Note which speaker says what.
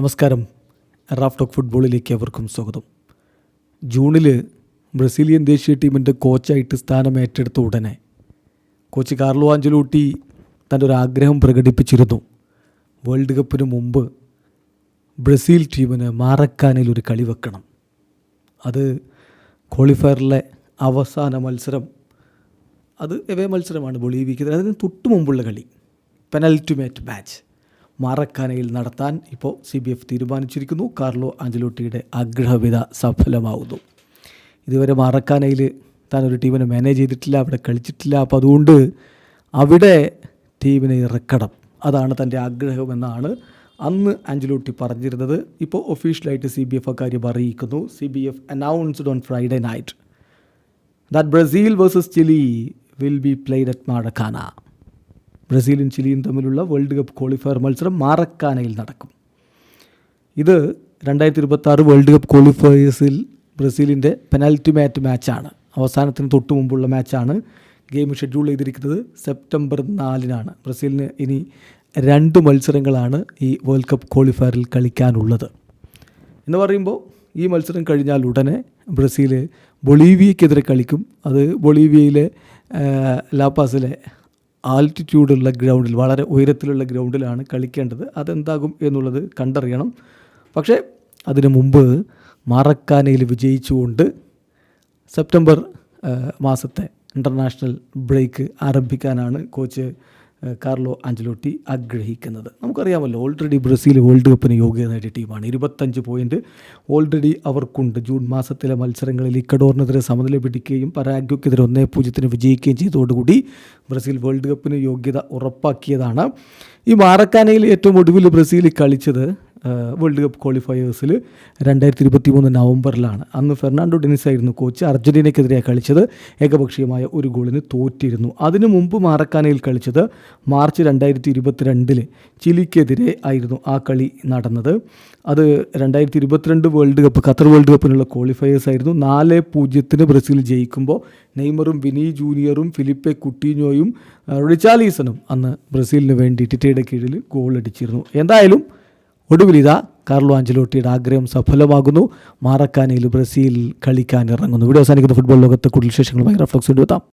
Speaker 1: നമസ്കാരം. Raf talk ഫുട്ബോളിലേക്ക് അവർക്കും സ്വാഗതം. ജൂണിൽ ബ്രസീലിയൻ ദേശീയ ടീമിന്റെ കോച്ചായിട്ട് സ്ഥാനം ഏറ്റെടുത്ത ഉടനെ കോച്ച് കാർലോ ആഞ്ചലൂട്ടി തന്റെ ഒരു ആഗ്രഹം പ്രകടിപ്പിച്ചിരുന്നു. വേൾഡ് കപ്പിന് മുമ്പ് ബ്രസീൽ ടീമിന് മാറക്കാനിൽ ഒരു കളി വെക്കണം. അത് ക്വാളിഫയറിലെ അവസാന മത്സരം. അത് എവേ മത്സരമാണ് ബൊളീവിയക്കെതിരെ അതിന് തൊട്ട് മുമ്പുള്ള കളി. Penultimate match. മാറക്കാനയിൽ നടത്താൻ ഇപ്പോൾ സി ബി എഫ് തീരുമാനിച്ചിരിക്കുന്നു. കാർലോ ആഞ്ചലോട്ടിയുടെ ആഗ്രഹവിത സഫലമാവുന്നു. ഇതുവരെ മാറക്കാനയിൽ താൻ ഒരു ടീമിനെ മാനേജ് ചെയ്തിട്ടില്ല അവിടെ കളിച്ചിട്ടില്ല. അപ്പോൾ അതുകൊണ്ട് അവിടെ ടീമിനെ ഇറക്കണം. അതാണ് തന്റെ ആഗ്രഹമെന്നാണ് അന്ന് ആഞ്ചലോട്ടി പറഞ്ഞിരുന്നത്. ഇപ്പോൾ ഒഫീഷ്യലായിട്ട് സി ബി എഫ് അക്കാര്യം അറിയിക്കുന്നു. C B F announced on Friday night that Brazil versus Chile will be played at Maracana ബ്രസീലും ചിലിയും തമ്മിലുള്ള വേൾഡ് കപ്പ് ക്വാളിഫയർ മത്സരം മാറക്കാനയിൽ നടക്കും. ഇത് രണ്ടായിരത്തി ഇരുപത്തി വേൾഡ് കപ്പ് ക്വാളിഫയേഴ്സിൽ ബ്രസീലിന്റെ പെനാൽറ്റി മാറ്റ് മാച്ചാണ്. അവസാനത്തിന് തൊട്ട് മുമ്പുള്ള മാച്ചാണ് ഗെയിം ഷെഡ്യൂൾ ചെയ്തിരിക്കുന്നത് സെപ്റ്റംബർ നാലിനാണ്. ബ്രസീലിന് ഇനി രണ്ട് മത്സരങ്ങളാണ് ഈ വേൾഡ് കപ്പ് ക്വാളിഫയറിൽ കളിക്കാനുള്ളത്. എന്ന് പറയുമ്പോൾ ഈ മത്സരം കഴിഞ്ഞാൽ ഉടനെ ബ്രസീൽ ബൊളീവിയക്കെതിരെ കളിക്കും. അത് ബൊളീവിയയിലെ ലാപ്പാസിലെ ആൾട്ടിറ്റ്യൂഡുള്ള ഗ്രൗണ്ടിൽ വളരെ ഉയരത്തിലുള്ള ഗ്രൗണ്ടിലാണ് കളിക്കേണ്ടത്. അതെന്താകും എന്നുള്ളത് കണ്ടറിയണം. പക്ഷേ അതിനു മുമ്പ് മറക്കാനയിൽ വിജയിച്ചുകൊണ്ട് സെപ്റ്റംബർ മാസത്തെ ഇന്റർനാഷണൽ ബ്രേക്ക് ആരംഭിക്കാനാണ് കോച്ച് കാർലോ ആഞ്ചലോട്ടി ആഗ്രഹിക്കുന്നത്. നമുക്കറിയാമല്ലോ ഓൾറെഡി ബ്രസീൽ വേൾഡ് കപ്പിന് യോഗ്യത നേടിയ ടീമാണ് ഇരുപത്തഞ്ച് പോയിന്റ് ഓൾറെഡി അവർക്കുണ്ട്. ജൂൺ മാസത്തിലെ മത്സരങ്ങളിൽ ഇക്കഡോറിനെതിരെ സമനില പിടിക്കുകയും പരാഗ്വയ്ക്കെതിരെ ഒന്നേ പൂജ്യത്തിന് വിജയിക്കുകയും ചെയ്തതോടുകൂടി ബ്രസീൽ വേൾഡ് കപ്പിന് യോഗ്യത ഉറപ്പാക്കിയതാണ്. ഈ മാറക്കാനയിൽ ഏറ്റവും ഒടുവിൽ ബ്രസീൽ കളിച്ചത് വേൾഡ് കപ്പ് ക്വാളിഫയേഴ്സിൽ രണ്ടായിരത്തി ഇരുപത്തി മൂന്ന് നവംബറിലാണ്. അന്ന് ഫെർണാണ്ടോ ഡെനിസ് ആയിരുന്നു കോച്ച് അർജന്റീനയ്ക്കെതിരെ കളിച്ചത്. ഏകപക്ഷീയമായ ഒരു ഗോളിന് തോറ്റിരുന്നു. അതിനു മുമ്പ് മാറക്കാനയിൽ കളിച്ചത് മാർച്ച് രണ്ടായിരത്തി ഇരുപത്തിരണ്ടിൽ ചിലിക്കെതിരെ ആയിരുന്നു ആ കളി നടന്നത്. അത് രണ്ടായിരത്തി ഇരുപത്തിരണ്ട് വേൾഡ് കപ്പ് ഖത്തർ വേൾഡ് കപ്പിനുള്ള ക്വാളിഫയേഴ്സ് ആയിരുന്നു. നാല് പൂജ്യത്തിന് ബ്രസീൽ ജയിക്കുമ്പോൾ നെയ്മറും വിനി ജൂനിയറും ഫിലിപ്പെ കുട്ടീനോയും റിച്ചാലീസനും അന്ന് ബ്രസീലിന് വേണ്ടി ടിറ്റയുടെ കീഴിൽ ഗോൾ അടിച്ചിരുന്നു എന്തായാലും ഒടുവിൽ ഇതാ കാർലോ ആഞ്ചലോട്ടിയുടെ ആഗ്രഹം സഫലമാകുന്നു. മാറക്കാനയിൽ ബ്രസീൽ കളിക്കാൻ ഇറങ്ങുന്നു. ഇവിടെ അവസാനിക്കുന്ന. ഫുട്ബോൾ ലോകത്തെ കൂടുതൽ വിശേഷങ്ങളുമായി റഫ്ലക്സ് കൊണ്ടുവെത്താം